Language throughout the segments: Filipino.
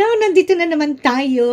Hello, nandito na naman tayo.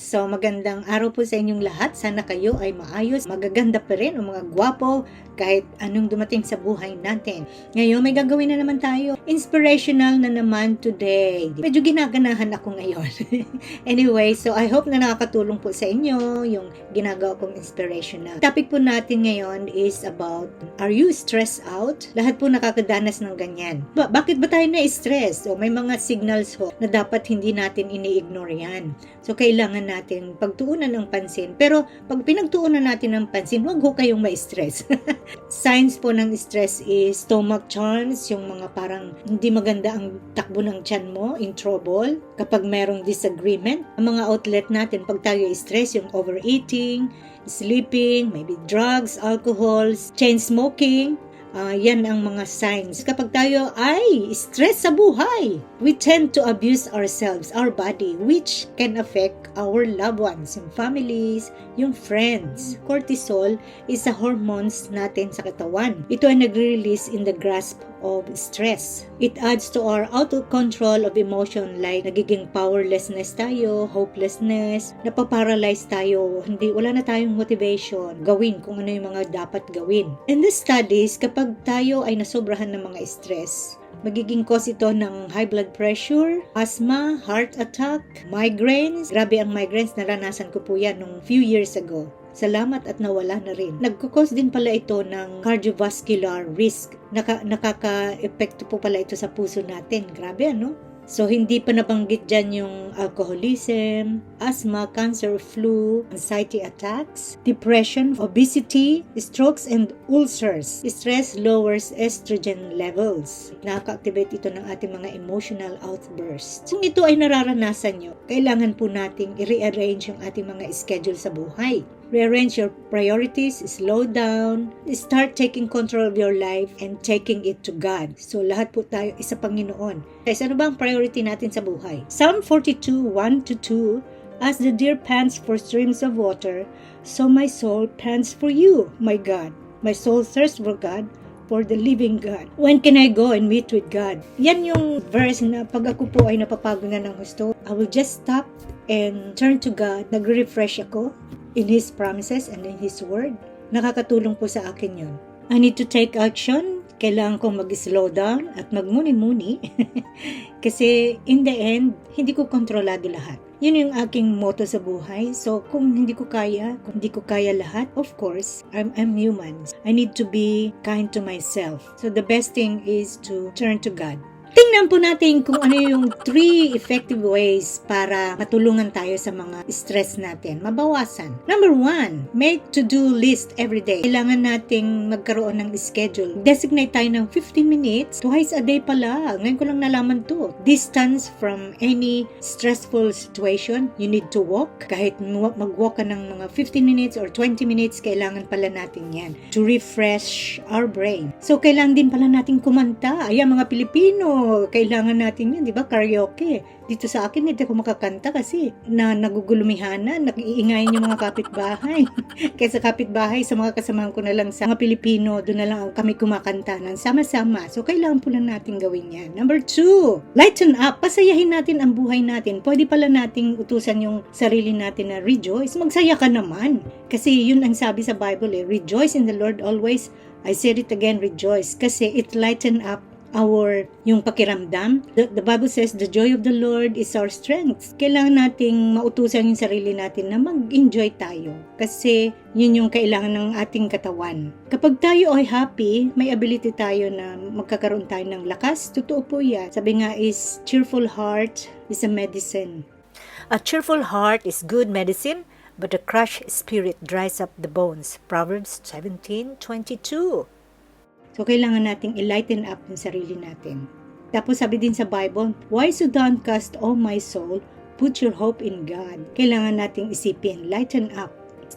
So, magandang araw po sa inyong lahat. Sana kayo ay maayos, magaganda pa rin o mga gwapo kahit anong dumating sa buhay natin. Ngayon, may gagawin na naman tayo. Inspirational na naman today. Medyo ginaganahan ako ngayon. anyway, so I hope na nakakatulong po sa inyo yung ginagawa kong inspirational. Topic po natin ngayon is about, are you stressed out? Lahat po nakakadanas ng ganyan. Ba- bakit ba tayo na-stress? O may mga signals ho na dapat hindi natin ini-ignore yan. So, kailangan natin pagtuunan ng pansin. Pero, pag pinagtuunan natin ng pansin, huwag ho kayong ma-stress. Signs po ng stress is stomach churns, yung mga parang hindi maganda ang takbo ng tiyan mo, in trouble. Kapag merong disagreement, ang mga outlet natin pag tayo stress, yung overeating, sleeping, maybe drugs, alcohols, chain smoking, Ah, yan ang mga signs. Kapag tayo ay stress sa buhay, we tend to abuse ourselves, our body, which can affect our loved ones, yung families, yung friends. Cortisol is a hormones natin sa katawan. Ito ay nagre-release in the grasp of stress. It adds to our out of control of emotion like nagiging powerlessness tayo, hopelessness, napaparalyze tayo, hindi, wala na tayong motivation gawin kung ano yung mga dapat gawin. In the studies, kapag tayo ay nasobrahan ng mga stress, magiging cause ito ng high blood pressure, asthma, heart attack, migraines. Grabe ang migraines, naranasan ko po yan nung few years ago. Salamat at nawala na rin. Nagkukos din pala ito ng cardiovascular risk. Naka, nakaka-epekto po pala ito sa puso natin. Grabe ano? So, hindi pa nabanggit dyan yung alcoholism, asthma, cancer, flu, anxiety attacks, depression, obesity, strokes, and ulcers. Stress lowers estrogen levels. Nakaka-activate ito ng ating mga emotional outbursts. Kung ito ay nararanasan nyo, kailangan po nating i-rearrange yung ating mga schedule sa buhay. Rearrange your priorities, slow down, start taking control of your life and taking it to God. So lahat po tayo isa Panginoon. Guys, ano ba ang priority natin sa buhay? Psalm 42, 1 to 2, As the deer pants for streams of water, so my soul pants for you, my God. My soul thirsts for God, for the living God. When can I go and meet with God? Yan yung verse na pag ako po ay napapagod na ng gusto, I will just stop and turn to God. Nag-refresh ako in His promises and in His Word. Nakakatulong po sa akin yun. I need to take action. Kailangan kong mag-slow down at magmuni-muni. Kasi in the end, hindi ko kontrolado lahat. Yun yung aking motto sa buhay. So, kung hindi ko kaya, kung hindi ko kaya lahat, of course, I'm, I'm human. I need to be kind to myself. So, the best thing is to turn to God. Tingnan po natin kung ano yung three effective ways para matulungan tayo sa mga stress natin, mabawasan. Number one, make to-do list every day. Kailangan nating magkaroon ng schedule. Designate tayo ng 15 minutes, twice a day pala. Ngayon ko lang nalaman to. Distance from any stressful situation, you need to walk. Kahit mag-walk ka ng mga 15 minutes or 20 minutes, kailangan pala natin yan to refresh our brain. So, kailangan din pala natin kumanta. Ayan, mga Pilipino, kailangan natin yun, di ba? Karaoke. Dito sa akin, hindi ako makakanta kasi na nagugulumihanan, nag-iingayin yung mga kapitbahay. Kaysa kapitbahay, sa mga kasamahan ko na lang sa mga Pilipino, doon na lang kami kumakanta ng sama-sama. So, kailangan po lang natin gawin yan. Number two, lighten up. Pasayahin natin ang buhay natin. Pwede pala nating utusan yung sarili natin na rejoice. Magsaya ka naman. Kasi yun ang sabi sa Bible eh, rejoice in the Lord always. I said it again, rejoice. Kasi it lighten up our yung pakiramdam. The, the Bible says the joy of the Lord is our strength. Kailangan nating mautusan yung sarili natin na mag-enjoy tayo kasi yun yung kailangan ng ating katawan. Kapag tayo ay happy, may ability tayo na magkakaroon tayo ng lakas. Totoo po yan. Sabi nga is cheerful heart is a medicine. A cheerful heart is good medicine, but a crushed spirit dries up the bones. Proverbs 17:22. So, kailangan nating i-lighten up yung sarili natin. Tapos sabi din sa Bible, Why so downcast, O my soul? Put your hope in God. Kailangan nating isipin, lighten up.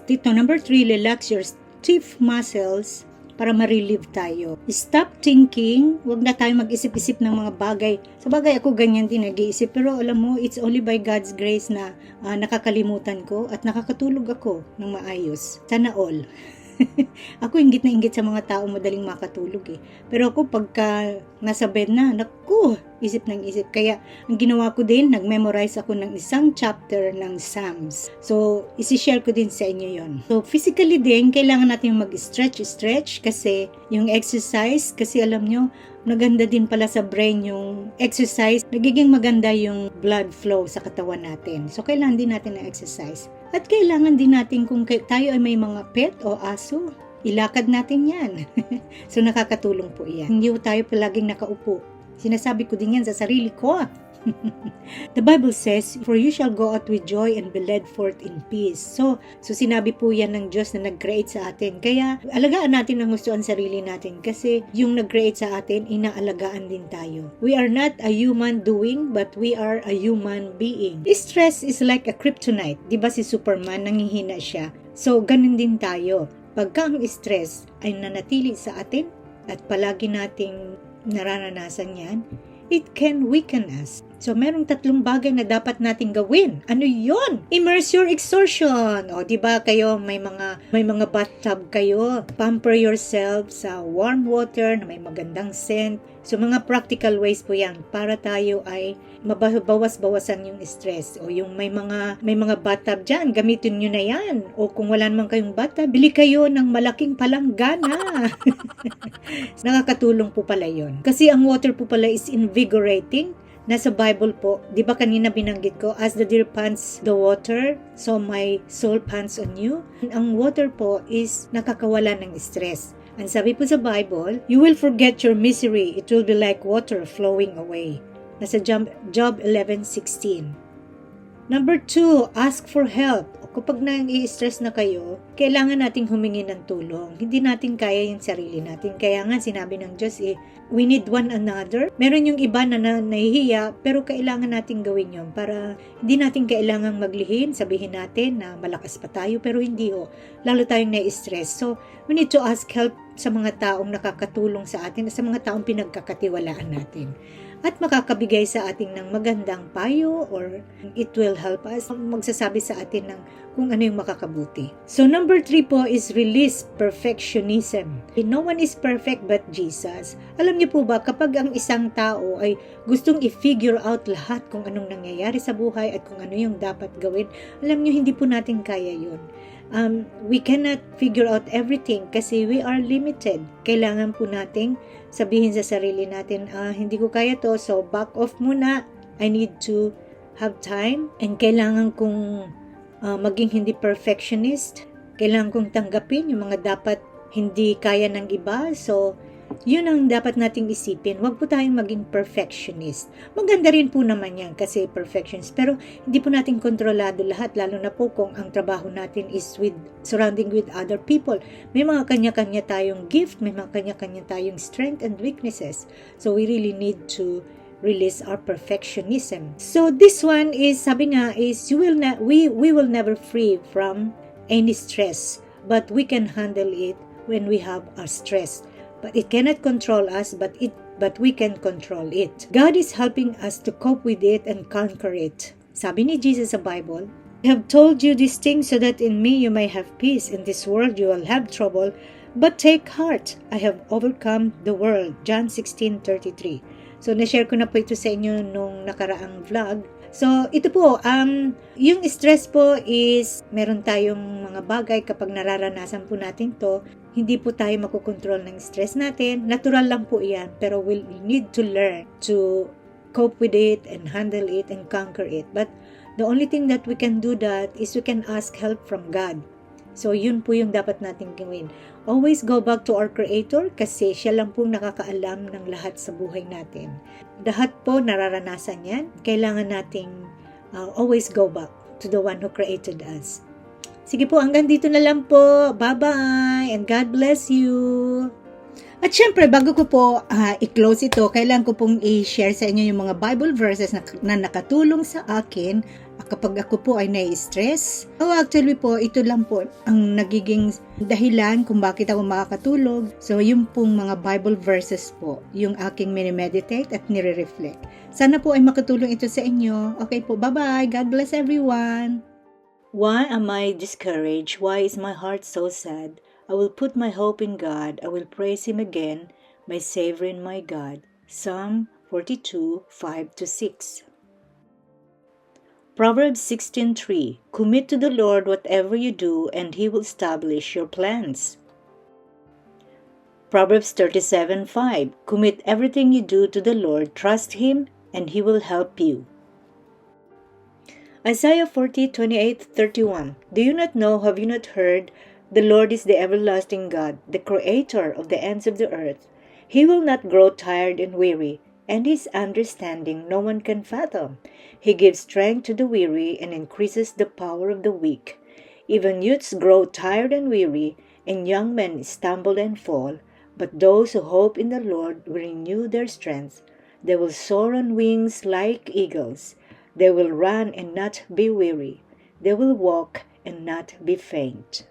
Dito, number three, relax your stiff muscles para ma-relieve tayo. Stop thinking, wag na tayo mag-isip-isip ng mga bagay. Sa bagay ako ganyan din nag-iisip, pero alam mo, it's only by God's grace na ah, nakakalimutan ko at nakakatulog ako ng maayos. Sana all. ako ingit na ingit sa mga tao madaling makatulog eh. Pero ako pagka nasa bed na, naku, isip ng isip. Kaya ang ginawa ko din, nag-memorize ako ng isang chapter ng Psalms. So, isi-share ko din sa inyo yon. So, physically din, kailangan natin mag-stretch-stretch kasi yung exercise, kasi alam nyo, Maganda din pala sa brain yung exercise. Nagiging maganda yung blood flow sa katawan natin. So, kailangan din natin ng exercise. At kailangan din natin kung tayo ay may mga pet o aso, ilakad natin yan. so, nakakatulong po iyan. Hindi tayo palaging nakaupo. Sinasabi ko din yan sa sarili ko. The Bible says, For you shall go out with joy and be led forth in peace. So, so sinabi po yan ng Diyos na nag-create sa atin. Kaya, alagaan natin ang gusto ang sarili natin kasi yung nag-create sa atin, inaalagaan din tayo. We are not a human doing, but we are a human being. Stress is like a kryptonite. Di ba si Superman, nangihina siya. So, ganun din tayo. Pagka ang stress ay nanatili sa atin at palagi nating nararanasan yan, it can weaken us. So, merong tatlong bagay na dapat nating gawin. Ano yon? Immerse your exhaustion. O, di ba kayo may mga may mga bathtub kayo. Pamper yourself sa warm water na may magandang scent. So, mga practical ways po yan para tayo ay mabawas-bawasan yung stress. O yung may mga may mga bathtub dyan, gamitin nyo na yan. O kung wala naman kayong bathtub, bili kayo ng malaking palanggana. Nakakatulong po pala yon. Kasi ang water po pala is invigorating. Nasa Bible po, di ba kanina binanggit ko, as the deer pants the water, so my soul pants on you. Ang water po is nakakawala ng stress. Ang sabi po sa Bible, you will forget your misery. It will be like water flowing away. Nasa Job, Job 11.16. Number two, ask for help. Kapag nang-i-stress na kayo, kailangan nating humingi ng tulong. Hindi natin kaya yung sarili natin. Kaya nga sinabi ng Diyos eh, we need one another. Meron yung iba na, na nahihiya, pero kailangan nating gawin yun para hindi natin kailangang maglihin, sabihin natin na malakas pa tayo, pero hindi ho. Lalo tayong na-stress. So, we need to ask help sa mga taong nakakatulong sa atin, sa mga taong pinagkakatiwalaan natin at makakabigay sa atin ng magandang payo or it will help us magsasabi sa atin ng kung ano yung makakabuti. So number three po is release perfectionism. No one is perfect but Jesus. Alam niyo po ba kapag ang isang tao ay gustong i-figure out lahat kung anong nangyayari sa buhay at kung ano yung dapat gawin, alam niyo hindi po natin kaya yun. Um, we cannot figure out everything kasi we are limited. Kailangan po nating sabihin sa sarili natin, ah, hindi ko kaya to, so back off muna. I need to have time and kailangan kong ah, maging hindi perfectionist. Kailangan kong tanggapin yung mga dapat hindi kaya ng iba. So, yun ang dapat nating isipin. Huwag po tayong maging perfectionist. Maganda rin po naman yan kasi perfectionist. Pero hindi po natin kontrolado lahat, lalo na po kung ang trabaho natin is with surrounding with other people. May mga kanya-kanya tayong gift, may mga kanya-kanya tayong strength and weaknesses. So we really need to release our perfectionism. So this one is sabi nga is you will we we will never free from any stress, but we can handle it when we have our stress. But it cannot control us, but it but we can control it. God is helping us to cope with it and conquer it. Sabi ni Jesus sa Bible, I have told you these things so that in me you may have peace. In this world you will have trouble, but take heart. I have overcome the world. John 16:33. So, na-share ko na po ito sa inyo nung nakaraang vlog. So, ito po, um, yung stress po is, meron tayong mga bagay kapag nararanasan po natin to, hindi po tayo makokontrol ng stress natin. Natural lang po iyan, pero we'll need to learn to cope with it and handle it and conquer it. But the only thing that we can do that is we can ask help from God. So, yun po yung dapat natin gawin. Always go back to our Creator kasi siya lang pong nakakaalam ng lahat sa buhay natin. Lahat po nararanasan yan. Kailangan nating uh, always go back to the one who created us. Sige po, hanggang dito na lang po. Bye-bye and God bless you. At syempre, bago ko po ah, i-close ito, kailangan ko pong i-share sa inyo yung mga Bible verses na, na nakatulong sa akin kapag ako po ay nai-stress. Oh, actually po, ito lang po ang nagiging dahilan kung bakit ako makakatulog. So, yung pong mga Bible verses po, yung aking minimeditate at nire-reflect. Sana po ay makatulong ito sa inyo. Okay po, bye-bye. God bless everyone. Why am I discouraged? Why is my heart so sad? I will put my hope in God. I will praise Him again, my Savior and my God. Psalm 42, 5 to 6. Proverbs 16:3 Commit to the Lord whatever you do and he will establish your plans. Proverbs 37:5 Commit everything you do to the Lord, trust him and he will help you. Isaiah 40:28-31 Do you not know, have you not heard? The Lord is the everlasting God, the creator of the ends of the earth. He will not grow tired and weary, and his understanding no one can fathom. He gives strength to the weary and increases the power of the weak. Even youths grow tired and weary, and young men stumble and fall. But those who hope in the Lord will renew their strength. They will soar on wings like eagles. They will run and not be weary. They will walk and not be faint.